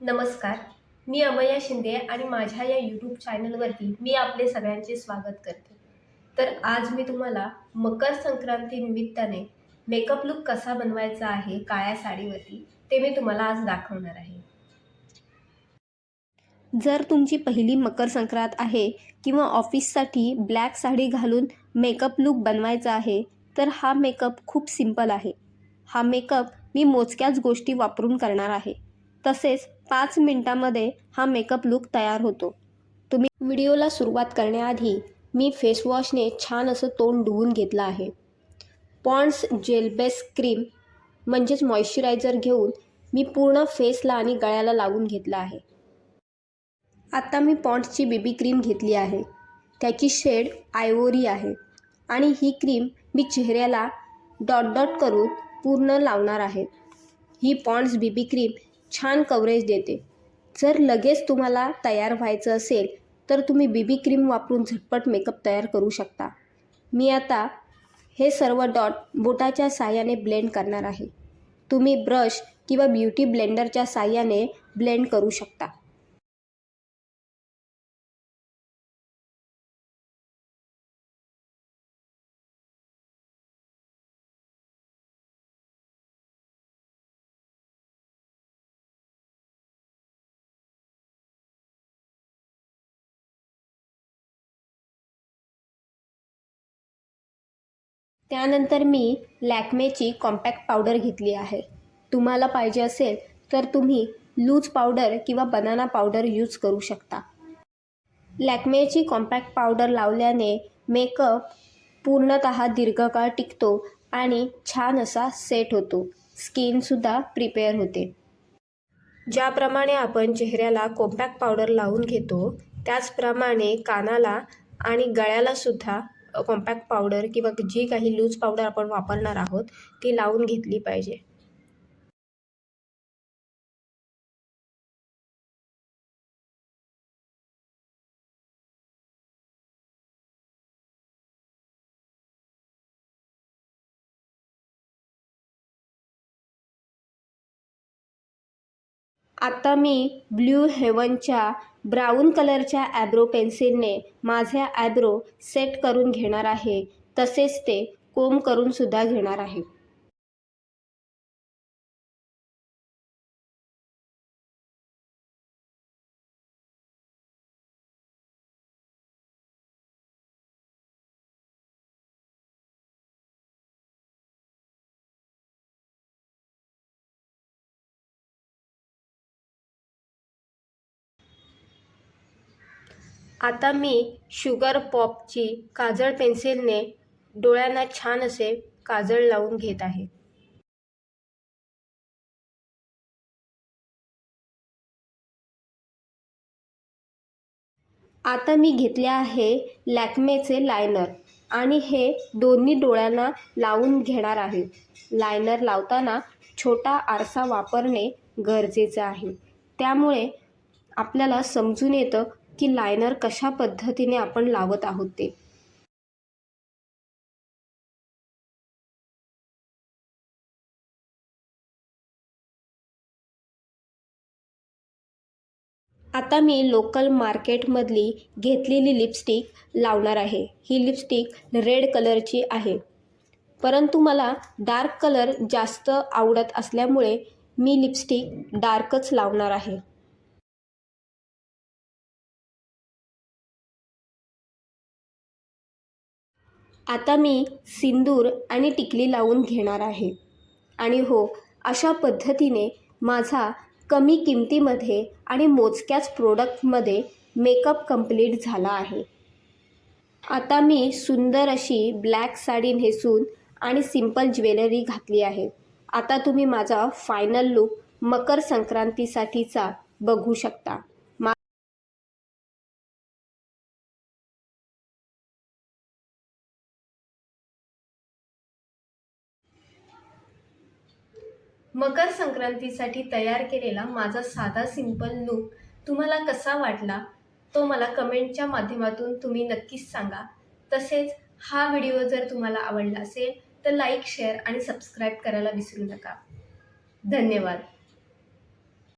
नमस्कार. मी अमया शिंदे आणि माझ्या या यूट्यूब चॅनलवरती मी आपले सगळ्यांचे स्वागत करते. तर आज मी तुम्हाला मकर संक्रांती निमित्ताने मेकअप लुक कसा बनवायचा आहे काळ्या साडीवरती ते मी तुम्हाला आज दाखवणार आहे. जर तुमची पहिली मकर संक्रांत आहे किंवा ऑफिससाठी ब्लॅक साडी घालून मेकअप लुक बनवायचा आहे तर हा मेकअप खूप सिंपल आहे. हा मेकअप मी मोजक्याच गोष्टी वापरून करणार आहे. तसेच पाच मिनटामध्ये हा मेकअप लूक तयार होतो. तुम्ही व्हिडिओला सुरुवात करण्याआधी मी फेसवॉशने छान असं तोंड धुवून घेतलं आहे. पॉन्ड्स जेल बेस क्रीम म्हणजेच मॉइश्चरायझर घेऊन मी पूर्ण फेसला आणि गळ्याला लावून घेतलं आहे. आत्ता मी पॉन्ड्सची बेबी क्रीम घेतली आहे. त्याची शेड आयवोरी आहे आणि ही क्रीम मी चेहऱ्याला डॉट डॉट करून पूर्ण लावणार आहे. ही पॉन्ड्स बेबी क्रीम छान कव्हरेज देते. जर लगेच तुम्हाला तयार व्हायचं असेल तर तुम्ही बीबी क्रीम वापरून झटपट मेकअप तयार करू शकता. मी आता हे सर्व डॉट बोटाच्या साह्याने ब्लेंड करणार आहे. तुम्ही ब्रश किंवा ब्युटी ब्लेंडरच्या साह्याने ब्लेंड करू शकता. त्यानंतर मी लॅक्मेची कॉम्पॅक्ट पावडर घेतली आहे. तुम्हाला पाहिजे असेल तर तुम्ही लूज पावडर किंवा बनाना पावडर यूज करू शकता. लॅक्मेची कॉम्पॅक्ट पावडर लावल्याने मेकअप पूर्णतः दीर्घकाळ टिकतो आणि छान असा सेट होतो. स्किनसुद्धा प्रिपेअर होते. ज्याप्रमाणे आपण चेहऱ्याला कॉम्पॅक्ट पावडर लावून घेतो त्याचप्रमाणे कानाला आणि गळ्यालासुद्धा कॉम्पॅक्ट पावडर किंवा जी काही लूज पावडर आपण वापरणार आहोत ती लावून घेतली पाहिजे. आता मी ब्ल्यू हेवनच्या ब्राऊन कलरच्या ॲब्रो पेन्सिलने माझ्या ॲब्रो सेट करून घेणार आहे. तसेच ते कोम करून सुद्धा घेणार आहे. आता मी शुगर पॉपची काजळ पेन्सिलने डोळ्यांना छान असे काजळ लावून घेत आहे. आता मी घेतले आहे लॅक्मेचे लायनर आणि हे दोन्ही डोळ्यांना लावून घेणार आहे. लायनर लावताना छोटा आरसा वापरणे गरजेचं आहे. त्यामुळे आपल्याला समजून येतं की लायनर कशा पद्धतीने आपण लावत आहोत ते. आता मी लोकल मार्केटमधली घेतलेली लिपस्टिक लावणार आहे. ही लिपस्टिक रेड कलरची आहे. परंतु मला डार्क कलर जास्त आवडत असल्यामुळे मी लिपस्टिक डार्कच लावणार आहे. आता मी सिंदूर आणि टिकली लावून घेणार आहे. आणि हो अशा पद्धतीने माझा कमी किमतीमध्ये आणि मोजक्याच प्रोडक्टमध्ये मेकअप कंप्लीट झाला आहे. आता मी सुंदर अशी ब्लॅक साडी नेसून आणि सिंपल ज्वेलरी घातली आहे. आता तुम्ही माझा फायनल लुक मकर संक्रांतीसाठीचा बघू शकता. मकर संक्रांतीसाठी तयार केलेला माझा साधा सिंपल लुक तुम्हाला कसा वाटला? तो मला कमेंटच्या माध्यमातून तुम्ही नक्कीच सांगा. तसेच हा व्हिडिओ जर तुम्हाला आवडला असेल तर लाईक शेअर आणि सबस्क्राईब करायला विसरू नका. धन्यवाद.